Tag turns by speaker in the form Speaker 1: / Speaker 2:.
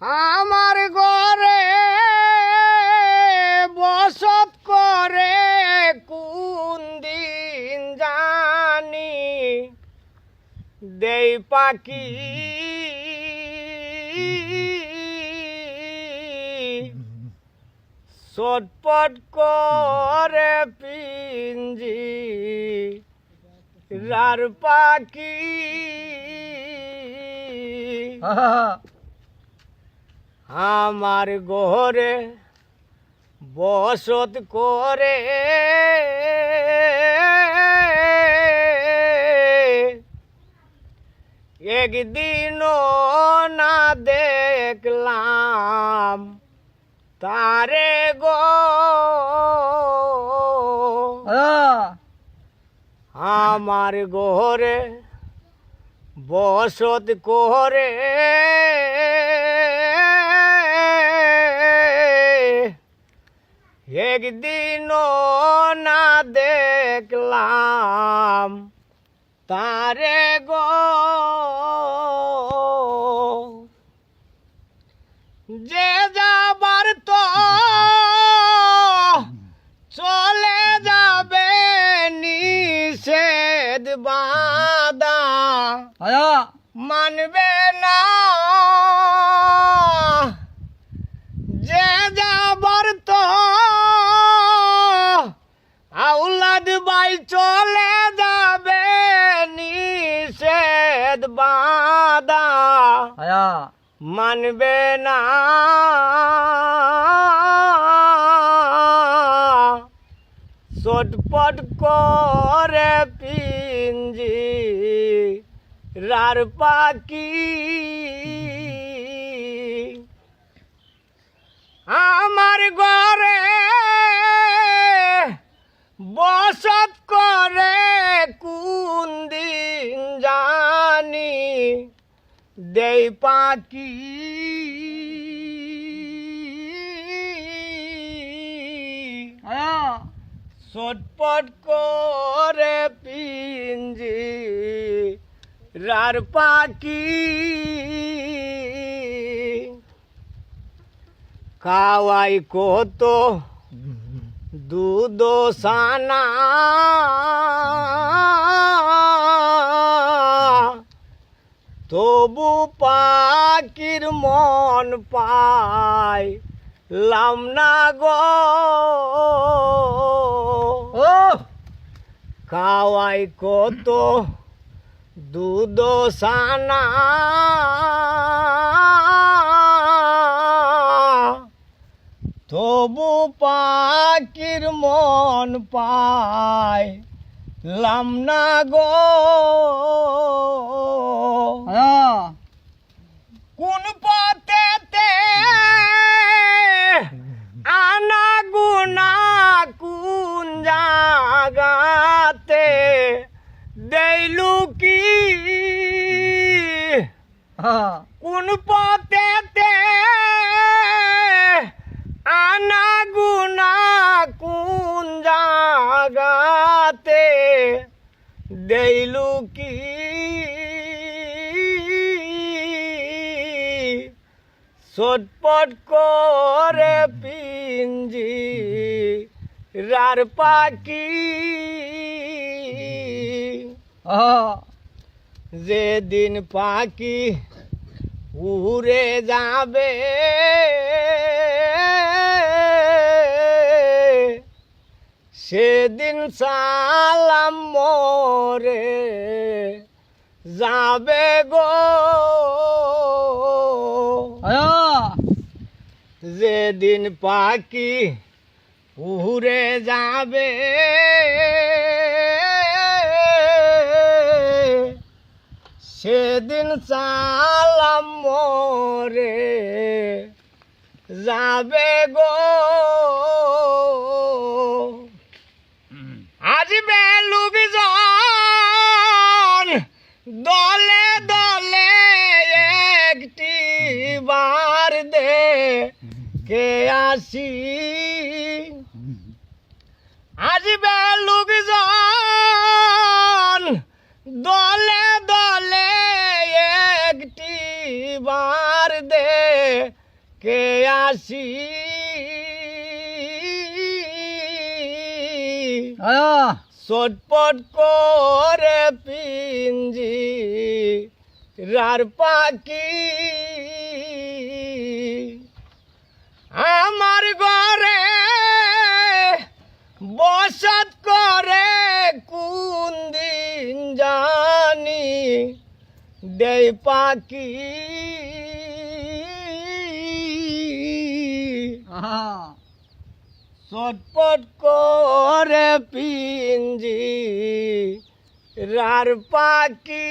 Speaker 1: আমার ঘরে বসত করে কোন দিন জানি? দেই পাখি। চটপট করে পিঞ্জি। রার পাখি। আমার ঘরে বসত করে। একদিনও না দেখলাম তারে গো। আমার ঘরে বসত করে। একদিনও না দেখলাম তারে গো। যে যাবার তো চলে যাবে নিষেধ বাদা মানবে না যে যাবার তো চলে যাবে নিষেধ বাদা মানবে না। চটপট করে পিঞ্জি রার পাখি দেই পাখি। চটপট করে পিঞ্জি রার পাখি। খাওয়াই কত দুধ সানা। তবু পাখির মন পায় লাম না গো। খাওয়াই কত দুধ সানা তবু পাখির মন পায় লাম না গো। কোন পথেতে আনা গুনা কোন জাগাতে দেইলু কি? কোন পথেতে আনা গুনা কোন জাগাতে দেইলু কি? চটপট করে পিঞ্জি রার পাখি। যেদিন পাখি উড়ে যাবে সেদিন সালাম মোরে যাবে গো। যেদিন পাখি উড়ে যাবে সেদিন চালাম মোরে যাবে গো। দলে দলে একটি বার দে কে আসি। আজ বেলুবিজন দলে দলে একটি বার দে কে আসি।
Speaker 2: আহ,
Speaker 1: চটপট করে পিঞ্জি রার পাখি। আমার ঘরে বসত করে কোন দিন জানি দেই পাখি। চটপট করে পিঞ্জি রার পাখি।